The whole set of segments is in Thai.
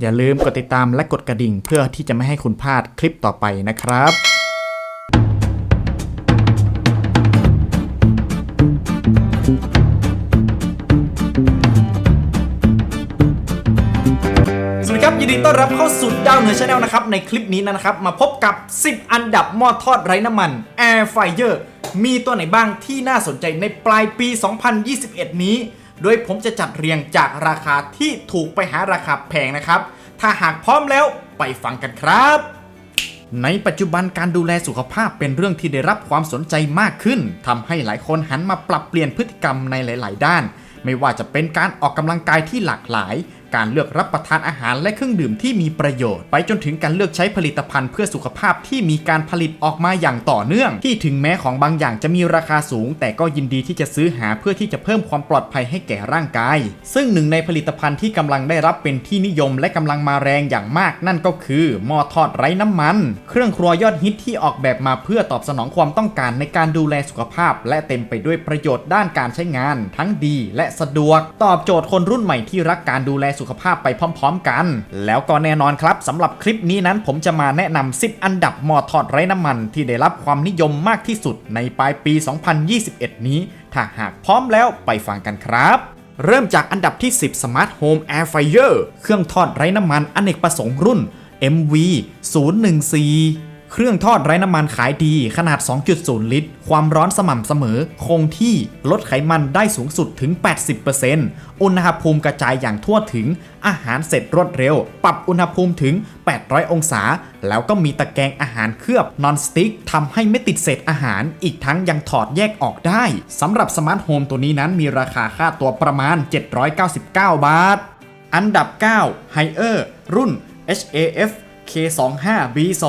อย่าลืมกดติดตามและกดกระดิ่ง เพื่อที่จะไม่ให้คุณพลาดคลิปต่อไปนะครับสวัสดีครับยินดีต้อนรับเข้าสู่ดาวเหนือชาแนลนะครับ ในคลิปนี้นะครับ มาพบกับ 10 อันดับหม้อทอดไร้น้ำมัน Air Fryer มีตัวไหนบ้างที่น่าสนใจในปลายปี 2021 นี้ โดยผมจะจัดเรียงจากราคาที่ถูกไปหาราคาแพงนะครับ ถ้าหากพร้อมแล้วไปฟังกันครับ ในปัจจุบันการดูแลสุขภาพเป็นเรื่องที่ได้รับความสนใจมากขึ้นทำให้หลายคนหันมาปรับเปลี่ยนพฤติกรรมในหลาย ๆ ด้าน ไม่ว่าจะเป็นการออกกำลังกายที่หลากหลาย การเลือกรับประทานอาหารและเครื่องดื่มที่มีประโยชน์ ไปจนถึงการเลือกใช้ผลิตภัณฑ์เพื่อสุขภาพที่มีการผลิตออกมาอย่างต่อเนื่อง ที่ถึงแม้ของบางอย่างจะมีราคาสูง แต่ก็ยินดีที่จะซื้อหาเพื่อที่จะเพิ่มความปลอดภัยให้แก่ร่างกาย ซึ่งหนึ่งในผลิตภัณฑ์ที่กำลังได้รับเป็นที่นิยมและกำลังมาแรงอย่างมากนั่นก็คือหม้อทอดไร้น้ำมัน เครื่องครัวยอดฮิตที่ออกแบบมาเพื่อตอบสนองความต้องการในการดูแลสุขภาพ และเต็มไปด้วยประโยชน์ด้านการใช้งาน ทั้งดีและสะดวก ตอบโจทย์คนรุ่นใหม่ที่รักการดูแลสุขภาพไปพร้อมๆกัน แล้วก็แน่นอนครับสำหรับคลิปนี้นั้นผมจะมาแนะนำ10 อันดับหม้อทอดไร้น้ำมัน ที่ได้รับความนิยมมากที่สุดในปลายปี 2021 นี้ ถ้าหากพร้อมแล้วไปฟังกันครับเริ่มจากอันดับที่ 10 Smart Home Air Fryer เครื่องทอดไร้น้ำมันอเนกประสงค์รุ่น MV 014 เครื่องทอดไร้น้ำมันขายดีขนาด 2.0 ลิตร ความร้อนสม่ำเสมอ คงที่ลดไขมันได้สูงสุดถึง 80%อุณหภูมิกระจายอย่างทั่วถึง อาหารเสร็จรวดเร็ว ปรับอุณหภูมิถึง 800 องศา แล้วก็มีตะแกรงอาหารเคลือบนอนสติ๊กทำให้ไม่ติดเศษอาหาร อีกทั้งยังถอดแยกออกได้สำหรับสมาร์ทโฮมตัวนี้นั้นมีราคาค่าตัวประมาณ 799 บาท อันดับ 9 h i เออร์รุ่น HAF K25B2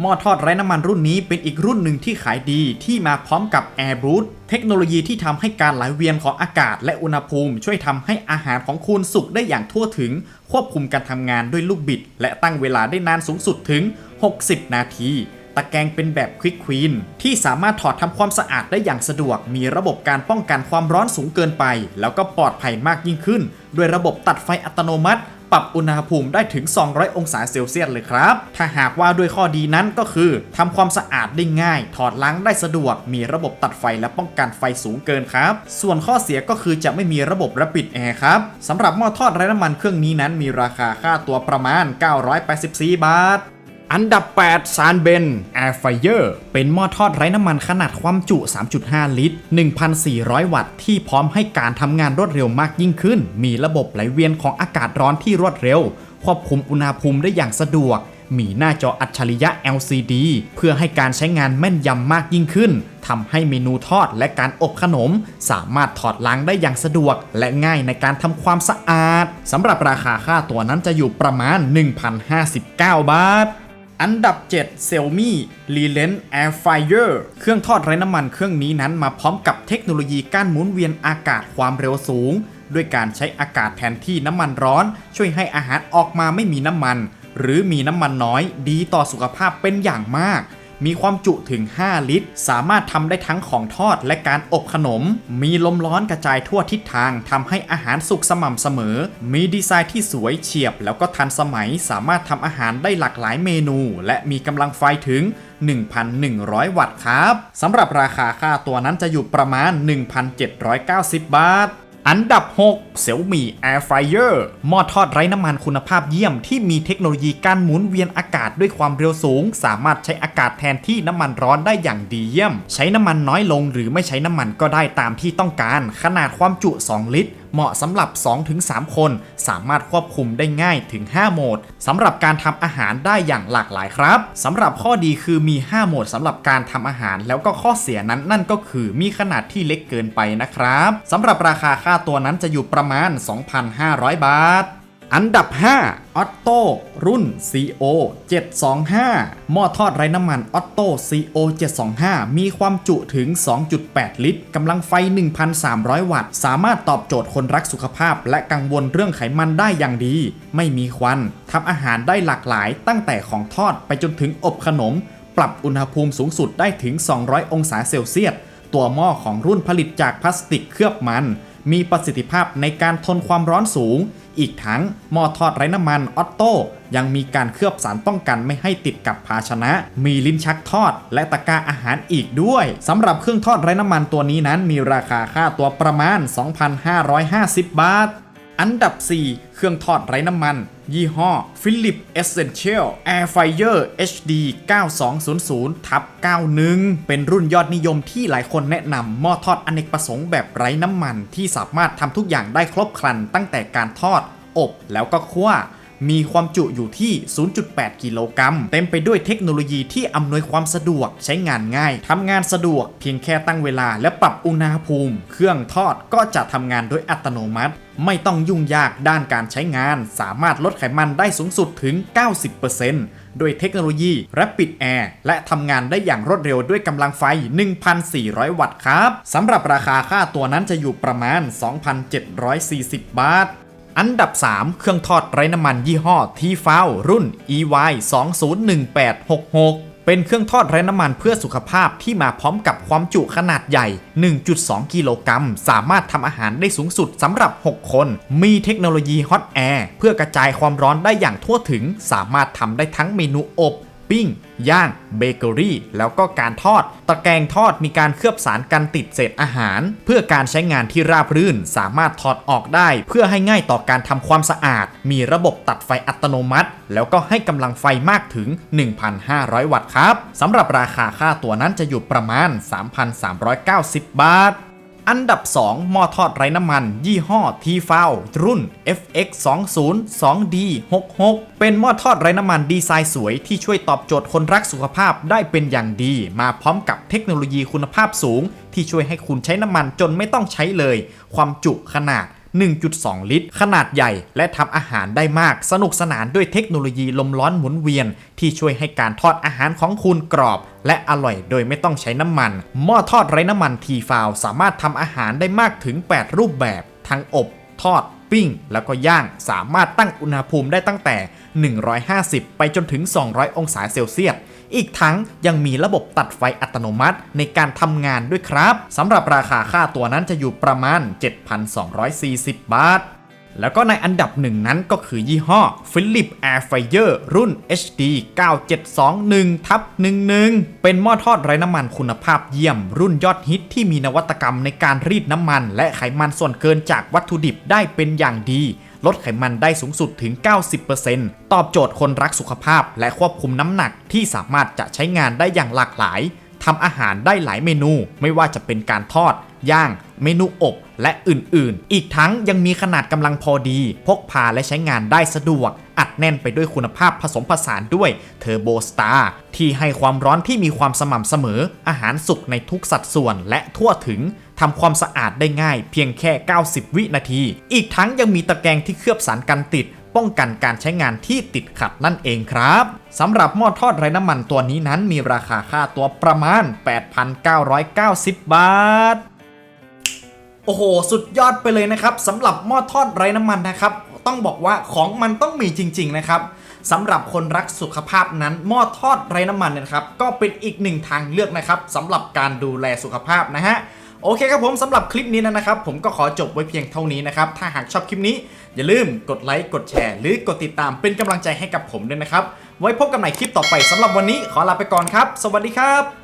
หม้อทอดไร้น้ำมันรุ่นนี้เป็นอีกรุ่นหนึ่งที่ขายดีที่มาพร้อมกับ Air b o o t เทคโนโลยีที่ทำให้การไหลเวียนของอากาศและอุณหภูมิ ช่วยทำให้อาหารของคุณสุกได้อย่างทั่วถึง ควบคุมการทำงานด้วยลูกบิด และตั้งเวลาได้นานสูงสุดถึง 60 นาทีตะแกรงเป็นแบบควิกควีนที่สามารถถอดทำความสะอาดได้อย่างสะดวก มีระบบการป้องกันความร้อนสูงเกินไป แล้วก็ปลอดภัยมากยิ่งขึ้น ด้วยระบบตัดไฟอัตโนมัติ ปรับอุณหภูมิได้ถึง 200 องศาเซลเซียสเลยครับ ถ้าหากว่าด้วยข้อดีนั้นก็คือทำความสะอาดได้ง่าย ถอดล้างได้สะดวก มีระบบตัดไฟและป้องกันไฟสูงเกินครับ ส่วนข้อเสียก็คือจะไม่มีระบบระปิดแอร์ครับสำหรับหม้อทอดไร้น้ำมันเครื่องนี้นั้นมีราคาค่าตัวประมาณ 984 บาท อันดับ 8 ซานเบน Air Fryer เป็นหม้อทอดไร้น้ำมันขนาดความจุ 3.5 ลิตร 1,400 วัตต์ ที่พร้อมให้การทำงานรวดเร็วมากยิ่งขึ้น มีระบบไหลเวียนของอากาศร้อนที่รวดเร็ว ควบคุมอุณหภูมิได้อย่างสะดวก มีหน้าจออัจฉริยะ LCD เพื่อให้การใช้งานแม่นยำมากยิ่งขึ้นทำให้เมนูทอดและการอบขนม สามารถถอดล้างได้อย่างสะดวก และง่ายในการทำความสะอาดสำหรับราคาค่าตัวนั้นจะอยู่ประมาณ 1,059 บาท อันดับ 7 Xiaomi r e l e n Air Fryer เครื่องทอดไร้น้ำมันเครื่องนี้นั้นมาพร้อมกับเทคโนโลยีการหมุนเวียนอากาศความเร็วสูง ด้วยการใช้อากาศแทนที่น้ำมันร้อน ช่วยให้อาหารออกมาไม่มีน้ำมัน หรือมีน้ำมันน้อย ดีต่อสุขภาพเป็นอย่างมาก มีความจุถึง 5 ลิตร สามารถทำได้ทั้งของทอดและการอบขนม มีลมร้อนกระจายทั่วทิศทางทำให้อาหารสุกสม่ำเสมอ มีดีไซน์ที่สวยเฉียบ แล้วก็ทันสมัยสามารถทำอาหารได้หลากหลายเมนู และมีกำลังไฟถึง1,100 วัตต์ครับ สำหรับราคาค่าตัวนั้นจะอยู่ประมาณ 1,790 บาท อันดับ 6 Xiaomi Air Fryer หม้อทอดไร้น้ำมันคุณภาพเยี่ยมที่มีเทคโนโลยีการหมุนเวียนอากาศด้วยความเร็วสูง สามารถใช้อากาศแทนที่น้ำมันร้อนได้อย่างดีเยี่ยม ใช้น้ำมันน้อยลงหรือไม่ใช้น้ำมันก็ได้ตามที่ต้องการ ขนาดความจุ 2 ลิตร เหมาะสำหรับ 2-3 คน สามารถควบคุมได้ง่ายถึง 5 โหมดสำหรับการทำอาหารได้อย่างหลากหลายครับสำหรับข้อดีคือมี 5 โหมดสำหรับการทำอาหาร แล้วก็ข้อเสียนั้นนั่นก็คือมีขนาดที่เล็กเกินไปนะครับสำหรับราคาค่าตัวนั้นจะอยู่ประมาณ 2,500 บาท อันดับ5 Otto รุ่น CO 725 หม้อทอดไร้น้ำมัน Otto CO 725 มีความจุถึง 2.8 ลิตร กำลังไฟ 1,300 วัตต์ สามารถตอบโจทย์คนรักสุขภาพ และกังวลเรื่องไขมันได้อย่างดี ไม่มีควัน ทำอาหารได้หลากหลาย ตั้งแต่ของทอดไปจนถึงอบขนม ปรับอุณหภูมิสูงสุดได้ถึง 200 องศาเซลเซียส ตัวหม้อของรุ่นผลิตจากพลาสติกเคลือบมัน มีประสิทธิภาพในการทนความร้อนสูง อีกทั้งหม้อทอดไร้น้ำมันออตโต้ยังมีการเคลือบสารป้องกันไม่ให้ติดกับภาชนะ มีลิ้นชักทอด และตะกร้าอาหารอีกด้วยสำหรับเครื่องทอดไร้น้ำมันตัวนี้นั้นมีราคาค่าตัวประมาณ 2,550 บาท อันดับ 4 เครื่องทอดไร้น้ำมัน ยี่ห้อ Philip Essential Air Fryer HD 9200ทับ91 เป็นรุ่นยอดนิยมที่หลายคนแนะนำหม้อทอดอเนกประสงค์แบบไร้น้ำมันที่สามารถทำทุกอย่างได้ครบครันตั้งแต่การทอด อบแล้วก็คั่ว มีความจุอยู่ที่ 0.8 กิโลกรัม เต็มไปด้วยเทคโนโลยีที่อำนวยความสะดวกใช้งานง่ายทำงานสะดวกเพียงแค่ตั้งเวลาและปรับอุณหภูมิ เครื่องทอดก็จะทำงานโดยอัตโนมัติไม่ต้องยุ่งยากด้านการใช้งาน สามารถลดไขมันได้สูงสุดถึง 90%โดยเทคโนโลยี Rapid Air และทำงานได้อย่างรวดเร็วด้วยกำลังไฟ 1,400 วัตต์ครับ สำหรับราคาค่าตัวนั้นจะอยู่ประมาณ 2,740 บาท อันดับ 3 เครื่องทอดไร้น้ำมันยี่ห้อทีฟาวรุ่น EY 201866 เป็นเครื่องทอดไร้น้ำมันเพื่อสุขภาพที่มาพร้อมกับความจุขนาดใหญ่ 1.2 กิโลกรัม สามารถทำอาหารได้สูงสุดสำหรับ 6 คน มีเทคโนโลยีฮอตแอร์เพื่อกระจายความร้อนได้อย่างทั่วถึง สามารถทำได้ทั้งเมนูอบ ปิ้ง ย่างเบเกอรี่ แล้วก็การทอด ตะแกรงทอดมีการเคลือบสารกันติดเศษอาหาร เพื่อการใช้งานที่ราบรื่น สามารถถอดออกได้ เพื่อให้ง่ายต่อการทำความสะอาด มีระบบตัดไฟอัตโนมัติ แล้วก็ให้กำลังไฟมากถึง 1,500 วัตต์ครับสำหรับราคาค่าตัวนั้นจะอยู่ประมาณ 3,390 บาท อันดับ 2 หม้อทอดไร้น้ำมัน ยี่ห้อทีฟาวรุ่น FX 2 0 2 D 66เป็นหม้อทอดไร้น้ำมันดีไซน์สวยที่ช่วยตอบโจทย์คนรักสุขภาพได้เป็นอย่างดี มาพร้อมกับเทคโนโลยีคุณภาพสูง ที่ช่วยให้คุณใช้น้ำมันจนไม่ต้องใช้เลย ความจุขนาด 1.2 ลิตร ขนาดใหญ่และทำอาหารได้มาก สนุกสนานด้วยเทคโนโลยีลมร้อนหมุนเวียน ที่ช่วยให้การทอดอาหารของคุณกรอบ และอร่อยโดยไม่ต้องใช้น้ำมัน หม้อทอดไร้น้ำมันทีฟาวสามารถทำอาหารได้มากถึง 8 รูปแบบ ทั้งอบ ทอด ปิ้ง แล้วก็ย่าง สามารถตั้งอุณหภูมิได้ตั้งแต่ 150 ไปจนถึง 200 องศาเซลเซียส อีกทั้งยังมีระบบตัดไฟอัตโนมัติในการทำงานด้วยครับสำหรับราคาค่าตัวนั้นจะอยู่ประมาณ 7,240 บาท แล้วก็ในอันดับหนึ่งนั้นก็คือยี่ห้อ Philip Air Fryer รุ่น HD 9721ทับ11 เป็นหม้อทอดไร้น้ำมันคุณภาพเยี่ยม รุ่นยอดฮิตที่มีนวัตกรรมในการรีดน้ำมัน และไขมันส่วนเกินจากวัตถุดิบได้เป็นอย่างดี ลดไขมันได้สูงสุดถึง 90%ตอบโจทย์คนรักสุขภาพ และควบคุมน้ำหนักที่สามารถจะใช้งานได้อย่างหลากหลายทำอาหารได้หลายเมนู ไม่ว่าจะเป็นการทอด ย่าง เมนูอบ และอื่นๆ อีกทั้งยังมีขนาดกำลังพอดี พกพาและใช้งานได้สะดวก อัดแน่นไปด้วยคุณภาพผสมผสานด้วยเทอร์โบสตาร์ที่ให้ความร้อนที่มีความสม่ำเสมอ อาหารสุกในทุกสัดส่วนและทั่วถึง ทำความสะอาดได้ง่ายเพียงแค่ 90 วินาที อีกทั้งยังมีตะแกรงที่เคลือบสารกันติด ป้องกันการใช้งานที่ติดขัดนั่นเองครับสำหรับหม้อทอดไร้น้ำมันตัวนี้นั้นมีราคาค่าตัวประมาณ 8,990 บาท โอ้โห สุดยอดไปเลยนะครับสำหรับหม้อทอดไร้น้ำมันนะครับ ต้องบอกว่าของมันต้องมีจริง ๆ นะครับสำหรับคนรักสุขภาพนั้นหม้อทอดไร้น้ำมันนะครับ ก็เป็นอีกหนึ่งทางเลือกนะครับสำหรับการดูแลสุขภาพนะฮะ โอเคครับผมสำหรับคลิปนี้นะครับ ผมก็ขอจบไว้เพียงเท่านี้นะครับ ถ้าหากชอบคลิปนี้ อย่าลืมกดไลค์กดแชร์ หรือกดติดตามเป็นกำลังใจให้กับผมด้วยนะครับ ไว้พบกันใหม่คลิปต่อไปสำหรับวันนี้ขอลาไปก่อนครับ สวัสดีครับ